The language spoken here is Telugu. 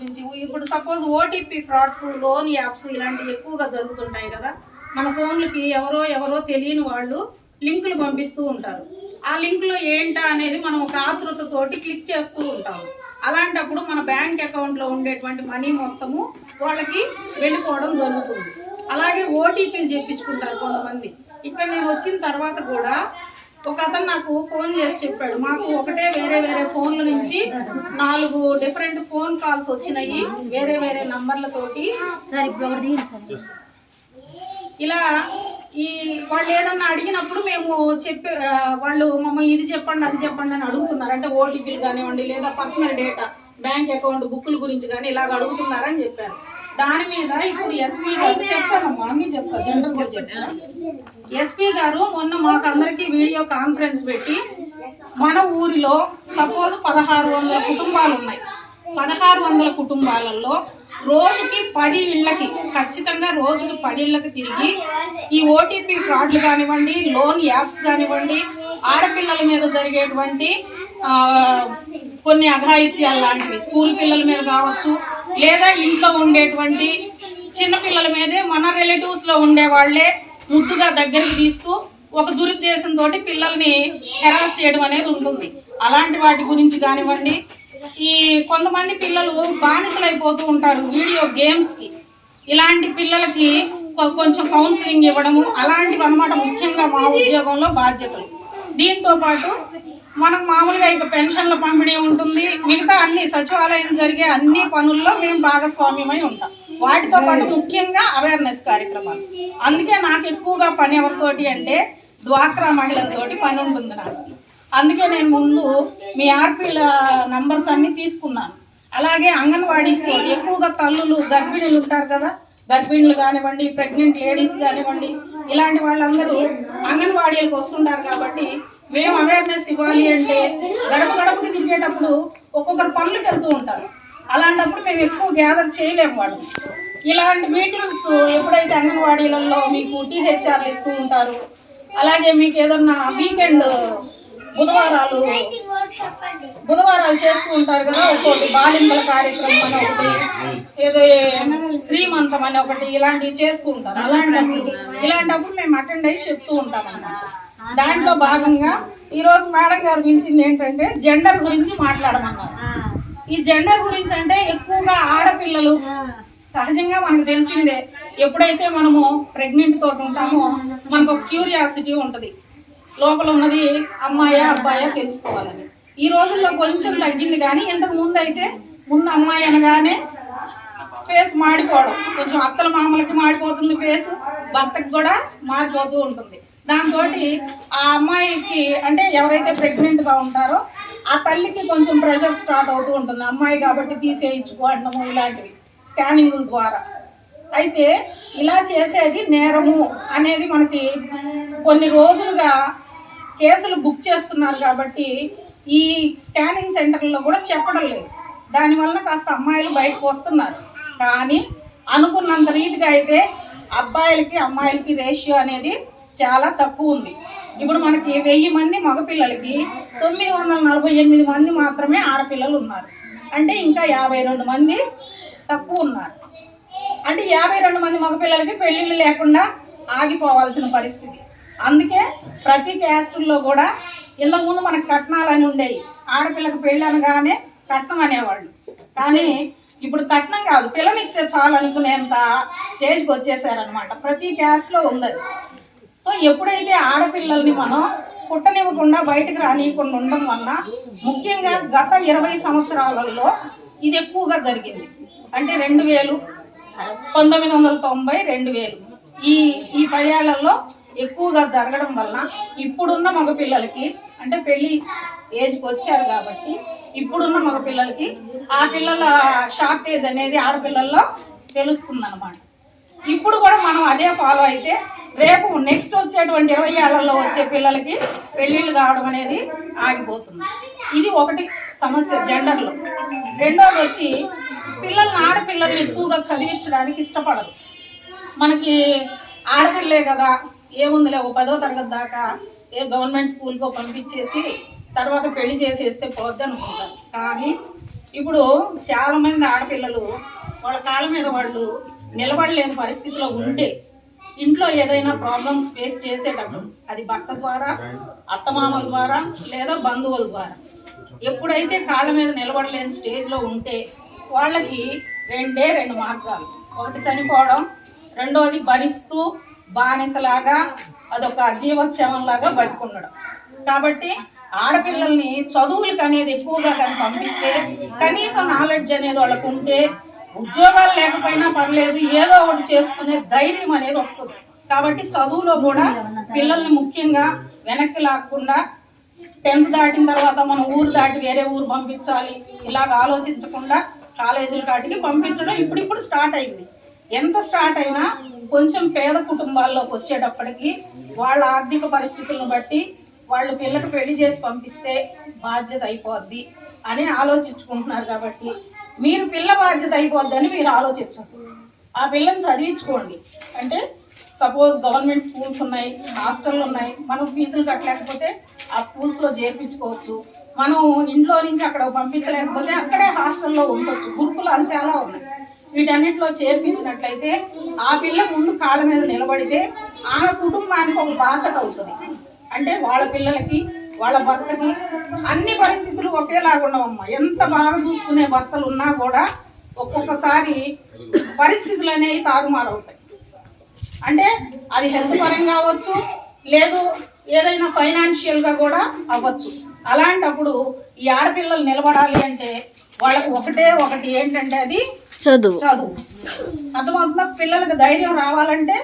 గురించి. ఇప్పుడు suppose OTP frauds loan apps ఇలాంటివి ఎక్కువగా జరుగుతుంటాయి కదా. మన ఫోన్లకి ఎవరో ఎవరో తెలియని వాళ్ళు లింకులు పంపిస్తూ ఉంటారు. ఆ లింకులో ఏంటా అనేది మనం ఒక ఆతృతతోటి క్లిక్ చేస్తూ ఉంటాము. అలాంటప్పుడు మన బ్యాంక్ అకౌంట్లో ఉండేటువంటి మనీ మొత్తము వాళ్ళకి వెళ్ళిపోవడం జరుగుతుంది. అలాగే ఓటీపీలు చెప్పించుకుంటారు కొంతమంది. ఇక్కడ నేను వచ్చిన తర్వాత కూడా ఒక అతను నాకు ఫోన్ చేసి చెప్పాడు. మాకు ఒకటే వేరే వేరే ఫోన్ల నుంచి నాలుగు డిఫరెంట్ ఫోన్ కాల్స్ వచ్చినాయి. వేరే వేరే నంబర్లతోటి ఇలా ఈ వాళ్ళు ఏదన్నా అడిగినప్పుడు మేము చెప్పే వాళ్ళు మమ్మల్ని ఇది చెప్పండి అది చెప్పండి అని అడుగుతున్నారు. అంటే ఓటీపీలు కానివ్వండి లేదా పర్సనల్ డేటా బ్యాంక్ అకౌంట్ బుక్కుల గురించి కానీ ఇలాగ అడుగుతున్నారని చెప్పారు. దాని మీద ఇప్పుడు ఎస్పీ గారు చెప్తానమ్మా అన్ని చెప్తా జనరల్ కూడా చెప్తా ఎస్పీ గారు మొన్న మాకు అందరికీ వీడియో కాన్ఫరెన్స్ పెట్టి మన ఊరిలో సపోజ్ పదహారు వందల కుటుంబాలు ఉన్నాయి. పదహారు వందల కుటుంబాలలో రోజుకి పది ఇళ్ళకి ఖచ్చితంగా రోజుకి పది ఇళ్ళకి తిరిగి ఈ ఓటీపీ ఫ్రాడ్లు కానివ్వండి లోన్ యాప్స్ కానివ్వండి ఆడపిల్లల మీద జరిగేటువంటి కొన్ని అఘాయిత్యాలు లాంటివి స్కూల్ పిల్లల మీద కావచ్చు లేదా ఇంట్లో ఉండేటువంటి చిన్నపిల్లల మీదే మన రిలేటివ్స్లో ఉండేవాళ్ళే ఉండే వాళ్ళే ముద్దుగా దగ్గరికి తీస్తూ ఒక దురుద్దేశంతో పిల్లల్ని హెరాస్ చేయడం అనేది ఉంటుంది. అలాంటి వాటి గురించి కానివ్వండి ఈ కొంతమంది పిల్లలు బానిసలైపోతూ ఉంటారు వీడియో గేమ్స్కి ఇలాంటి పిల్లలకి కొంచెం కౌన్సిలింగ్ ఇవ్వడము అలాంటివి అనమాట ముఖ్యంగా మా ఉద్యోగంలో బాధ్యతలు. దీంతో పాటు మనం మామూలుగా ఇక పెన్షన్ల పంపిణీ ఉంటుంది. మిగతా అన్ని సచివాలయం జరిగే అన్ని పనుల్లో మేము భాగస్వామ్యమై ఉంటాం. వాటితో పాటు ముఖ్యంగా అవేర్నెస్ కార్యక్రమాలు. అందుకే నాకు ఎక్కువగా పని ఎవరితోటి అంటే డ్వాక్రా మహిళలతోటి పని ఉంటుంది నాకు. అందుకే నేను ముందు మీ ఆర్పీల నంబర్స్ అన్నీ తీసుకున్నాను. అలాగే అంగన్వాడీస్తో ఎక్కువగా తల్లులు గర్భిణులు ఉంటారు కదా? గర్భిణులు కానివ్వండి ప్రెగ్నెంట్ లేడీస్ కానివ్వండి ఇలాంటి వాళ్ళందరూ అంగన్వాడీలకు వస్తుంటారు కాబట్టి మేము అవేర్నెస్ ఇవ్వాలి అంటే గడప గడపకి తిరిగేటప్పుడు ఒక్కొక్కరు పనులకు వెళ్తూ ఉంటారు. అలాంటప్పుడు మేము ఎక్కువ గ్యాదర్ చేయలేము వాళ్ళు. ఇలాంటి మీటింగ్స్ ఎప్పుడైతే అంగన్వాడీలలో మీకు టీహెచ్ఆర్లు ఇస్తూ ఉంటారు అలాగే మీకు ఏదన్నా వీకెండ్ బుధవారాలు బుధవారాలు చేస్తూ ఉంటారు కదా ఒక్కొక్కటి బాలింతల కార్యక్రమం అని ఒకటి ఏదో శ్రీమంతం అని ఒకటి ఇలాంటివి చేస్తూ ఉంటారు. అలాంటప్పుడు ఇలాంటప్పుడు మేము అటెండ్ అయ్యి చెప్తూ ఉంటాం అన్నమాట దాంట్లో భాగంగా ఈ రోజు మేడం గారు పిలిచింది ఏంటంటే జెండర్ గురించి మాట్లాడమన్నారు. ఈ జెండర్ గురించి అంటే ఎక్కువగా ఆడపిల్లలు సహజంగా మనకు తెలిసిందే. ఎప్పుడైతే మనము ప్రెగ్నెంట్ తోటి ఉంటామో మనకు ఒక క్యూరియాసిటీ ఉంటుంది. లోపల ఉన్నది అమ్మాయా అబ్బాయా తెలుసుకోవాలని. ఈ రోజుల్లో కొంచెం తగ్గింది కానీ ఇంతకు ముందు అయితే ముందు అమ్మాయి అనగానే ఫేస్ మాడిపోవడం. కొంచెం అత్తల మామలకి మాడిపోతుంది ఫేస్ భర్తకి కూడా మారిపోతూ ఉంటుంది. దాంతో ఆ అమ్మాయికి అంటే ఎవరైతే ప్రెగ్నెంట్గా ఉంటారో ఆ తల్లికి కొంచెం ప్రెషర్ స్టార్ట్ అవుతూ ఉంటుంది. అమ్మాయి కాబట్టి తీసేయించుకోవడము ఇలాంటివి. స్కానింగుల ద్వారా. అయితే ఇలా చేసేది నేరము అనేది మనకి కొన్ని రోజులుగా కేసులు బుక్ చేస్తున్నారు కాబట్టి ఈ స్కానింగ్ సెంటర్లో కూడా చెప్పడం లేదు. దానివల్ల కాస్త అమ్మాయిలు బయటకు వస్తున్నారు. కానీ అనుకున్నంత రీతిగా అయితే అబ్బాయిలకి అమ్మాయిలకి రేషియో అనేది చాలా తక్కువ ఉంది. ఇప్పుడు మనకి వెయ్యి మంది మగపిల్లలకి తొమ్మిది వందల నలభై ఎనిమిది మంది మాత్రమే ఆడపిల్లలు ఉన్నారు. అంటే ఇంకా యాభై రెండు మంది తక్కువ ఉన్నారు. అంటే యాభై రెండు మంది మగపిల్లలకి పెళ్ళిళ్ళు లేకుండా ఆగిపోవాల్సిన పరిస్థితి. అందుకే ప్రతి క్యాస్టుల్లో కూడా ఇంతకుముందు మనకు కట్నాలని ఉండేవి. ఆడపిల్లకి పెళ్ళి అనగానే కట్నం అనేవాళ్ళు. కానీ ఇప్పుడు కట్నం కాదు పిల్లనిస్తే చాలు అనుకునేంత స్టేజ్కి వచ్చేసారనమాట ప్రతి క్యాస్ట్లో ఉంది సో ఎప్పుడైతే ఆడపిల్లల్ని మనం పుట్టనివ్వకుండా బయటకు రానియకుండా ఉండడం వల్ల ముఖ్యంగా గత ఇరవై సంవత్సరాలలో ఇది ఎక్కువగా జరిగింది. అంటే రెండు వేలు పంతొమ్మిది వందల తొంభై రెండు వేలు. ఈ ఈ పదేళ్ళలో ఎక్కువగా జరగడం వల్ల ఇప్పుడున్న మగపిల్లలకి అంటే పెళ్ళి ఏజ్కి వచ్చారు కాబట్టి ఇప్పుడున్న మగపిల్లలకి ఆ పిల్లల షార్టేజ్ అనేది ఆడపిల్లల్లో తెలుస్తుంది ఇప్పుడు కూడా మనం అదే ఫాలో అయితే రేపు నెక్స్ట్ వచ్చేటువంటి ఇరవై ఏళ్ళలో వచ్చే పిల్లలకి పెళ్ళిళ్ళు కావడం అనేది ఆగిపోతుంది. ఇది ఒకటి సమస్య జెండర్లో. రెండోది వచ్చి పిల్లల్ని ఆడపిల్లల్ని ఎక్కువగా చదివించడానికి ఇష్టపడదు మనకి ఆడపిల్లే కదా ఏముందిలే ఒక పదో తరగతి దాకా ఏ గవర్నమెంట్ స్కూల్కో పంపించేసి తర్వాత పెళ్ళి చేసేస్తే పోద్ది అనుకుంటారు కానీ ఇప్పుడు చాలా మంది ఆడపిల్లలు వాళ్ళ కాళ్ళ మీద వాళ్ళు నిలబడలేని పరిస్థితిలో ఉంటే ఇంట్లో ఏదైనా ప్రాబ్లమ్స్ ఫేస్ చేసేటప్పుడు అది భర్త ద్వారా అత్తమామల ద్వారా లేదా బంధువుల ద్వారా. ఎప్పుడైతే కాళ్ళ మీద నిలబడలేని స్టేజ్లో ఉంటే వాళ్ళకి రెండే రెండు మార్గాలు. ఒకటి చనిపోవడం రెండోది భరిస్తూ బానిసలాగా అదొక జీవోత్సవంలాగా బతికుండడం. కాబట్టి ఆడపిల్లల్ని చదువులకు అనేది ఎక్కువగా కానీ పంపిస్తే కనీసం నాలెడ్జ్ అనేది వాళ్ళకు ఉంటే ఉద్యోగాలు లేకపోయినా పర్లేదు ఏదో ఒకటి చేసుకునే ధైర్యం అనేది వస్తుంది. కాబట్టి చదువులో కూడా పిల్లల్ని ముఖ్యంగా వెనక్కి లాక్కుండా టెన్త్ దాటిన తర్వాత మనం ఊరు దాటి వేరే ఊరు పంపించాలి ఇలాగ ఆలోచించకుండా కాలేజీల కాటికి పంపించడం ఇప్పుడిప్పుడు స్టార్ట్ అయింది. ఎంత స్టార్ట్ అయినా కొంచెం పేద కుటుంబాల్లోకి వచ్చేటప్పటికి వాళ్ళ ఆర్థిక పరిస్థితులను బట్టి వాళ్ళు పిల్లకి పెళ్ళి చేసి పంపిస్తే బాధ్యత అయిపోద్ది అని ఆలోచించుకుంటున్నారు కాబట్టి మీరు పిల్ల బాధ్యత అయిపోద్ది అని మీరు ఆలోచించండి. ఆ పిల్లని చదివించుకోండి. అంటే సపోజ్ గవర్నమెంట్ స్కూల్స్ ఉన్నాయి హాస్టళ్ళు ఉన్నాయి మనం ఫీజులు కట్టలేకపోతే ఆ స్కూల్స్లో చేర్పించుకోవచ్చు. మనం ఇంట్లో నుంచి అక్కడ పంపించలేకపోతే అక్కడే హాస్టల్లో ఉంచవచ్చు. గురుకులాలు చాలా ఉన్నాయి. వీటన్నిటిలో చేర్పించినట్లయితే ఆ పిల్ల ముందు కాళ్ళ మీద నిలబడితే ఆ కుటుంబానికి ఒక బాసట అవుతుంది. అంటే వాళ్ళ పిల్లలకి వాళ్ళ భర్తకి అన్ని పరిస్థితులు ఒకేలాగా ఉండవమ్మా ఎంత బాగా చూసుకునే భర్తలు ఉన్నా కూడా ఒక్కొక్కసారి పరిస్థితులు అనేవి తారుమారు అవుతాయి అంటే అది హెల్త్ పరంగా అవ్వచ్చు లేదు ఏదైనా ఫైనాన్షియల్గా కూడా అవ్వచ్చు. అలాంటప్పుడు ఈ ఆడపిల్లలు నిలబడాలి అంటే వాళ్ళకి ఒకటే ఒకటి ఏంటంటే అది చదువు. చదువు. అర్థమవుతుందా? పిల్లలకు ధైర్యం రావాలంటే